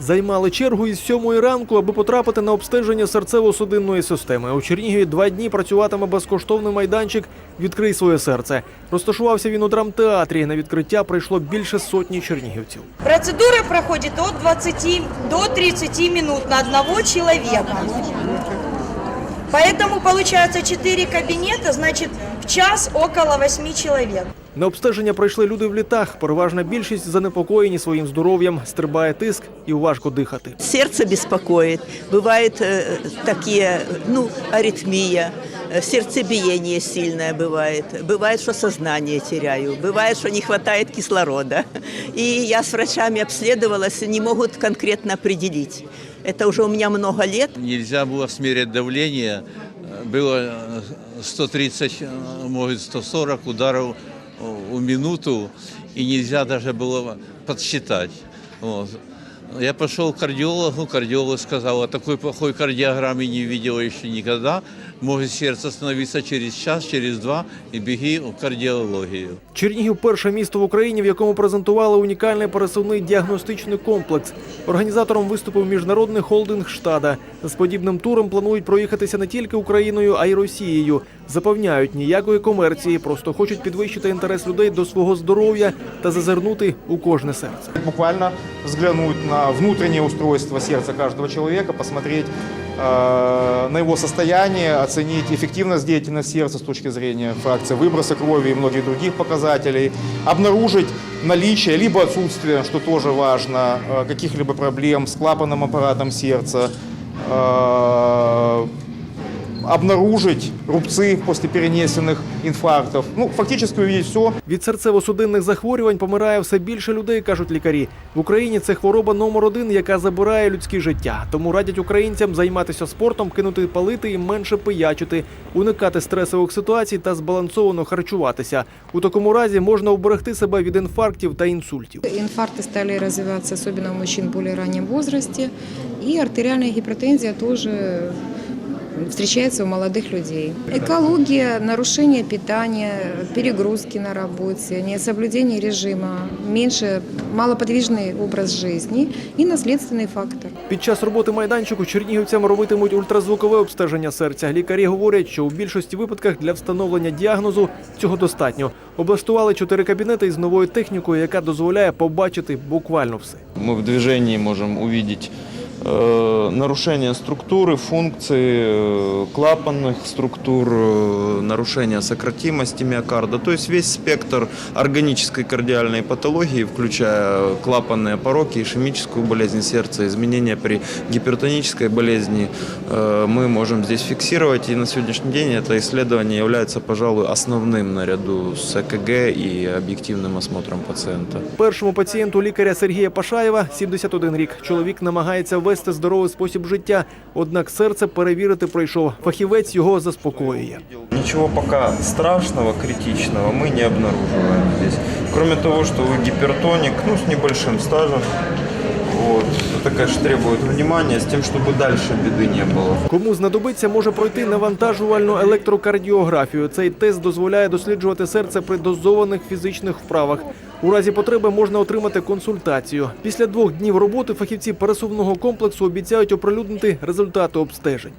Займали чергу із сьомої ранку, аби потрапити на обстеження серцево-судинної системи. У Чернігові два дні працюватиме безкоштовний майданчик Відкрий своє серце. Розташувався він у драмтеатрі. На відкриття прийшло більше сотні чернігівців. Процедура проходить від 20 до 30 хвилин на одного человека. Поэтому получается 4 кабинета, значит в час около 8 человек. На обстеження прийшли люди в літах. Переважна більшість занепокоєні своїм здоров'ям, стрибає тиск і важко дихати. Сердце беспокоит, бывает э, такие, ну, аритмия, э, сердцебиение сильное бывает, бывает, что сознание теряю, бывает, что не хватает кислорода. И я с врачами обследовалась, не могут конкретно определить. Это уже у меня много лет. Нельзя было смерить давление. Было э, 130, э, может 140 ударов э, в минуту, и нельзя даже было подсчитать. Вот. Я пошел к кардиологу, кардиолог сказал, о такой плохой кардиограмме не видела еще никогда. Может сердце остановиться через час, через два, и беги в кардиологию. Чернігів перше місто в Україні, в якому презентували унікальний пересувний діагностичний комплекс. Організатором виступив міжнародний холдинг штада. З подібним туром планують проїхатися не тільки Україною, а й Росією. Запевняють, ніякої комерції, просто хочуть підвищити інтерес людей до свого здоров'я та зазирнути у кожне серце. буквально взглянуть на внутреннее устройство сердца каждого человека, посмотреть э, на его состояние, оценить эффективность деятельности сердца с точки зрения фракции выброса крови и многих других показателей, обнаружить наличие либо отсутствие, что тоже важно, э, каких-либо проблем с клапанным аппаратом сердца, э, обнаружить рубцы после перенесенных инфарктов. Ну, фактически увидеть все, Від серцево-судинних захворювань помирає все більше людей, кажуть лікарі. В Україні це хвороба номер один, яка забирає людське життя. Тому радять українцям займатися спортом, кинути палити і менше пиячити, уникати стресових ситуацій та збалансовано харчуватися. У такому разі можна уберегти себе від інфарктів та інсультів. Инфаркты стали развиваться, особенно у мужчин в более раннем возрасте. И артериальная гипертензия тоже встречается у молодых людей. Экология, нарушение питания, перегрузки на работе, несоблюдение режима, меньше малоподвижный образ жизни и наследственный фактор. Під час роботи майданчику чернігівцям робитимуть ультразвукове обстеження серця. Лікарі говорять, що у більшості випадках для встановлення діагнозу цього достатньо. Облаштували чотири кабінети із новою технікою, яка дозволяє побачити буквально все. Мы в движении можем увидеть э, нарушение структуры, функции э, клапанных структур, э, нарушение сократимости миокарда, то есть весь спектр органической кардиальной патологии, включая клапанные пороки, ишемическую болезнь сердца, изменения при гипертонической болезни, э, мы можем здесь фиксировать. И на сегодняшний день это исследование является, пожалуй, основным наряду с ЭКГ и объективным осмотром пациента. Першому пацієнту лікаря Сергія Пашаєва 71 рік. Чоловік намагається вести здоровий спосіб життя, однак серце перевірити пройшов. Фахівець його заспокоює. Ничего пока страшного, критичного мы не обнаруживаем здесь. Кроме того, что вы гипертоник, ну, с небольшим стажем. Вот. Это, конечно, требует внимания, с тем, чтобы дальше беды не было. Кому знадобиться, може пройти навантажувальну електрокардіографію. Цей тест дозволяє досліджувати серце при дозованих фізичних вправах. У разі потреби можна отримати консультацію. Після двох днів роботи фахівці пересувного комплексу обіцяють оприлюднити результати обстежень.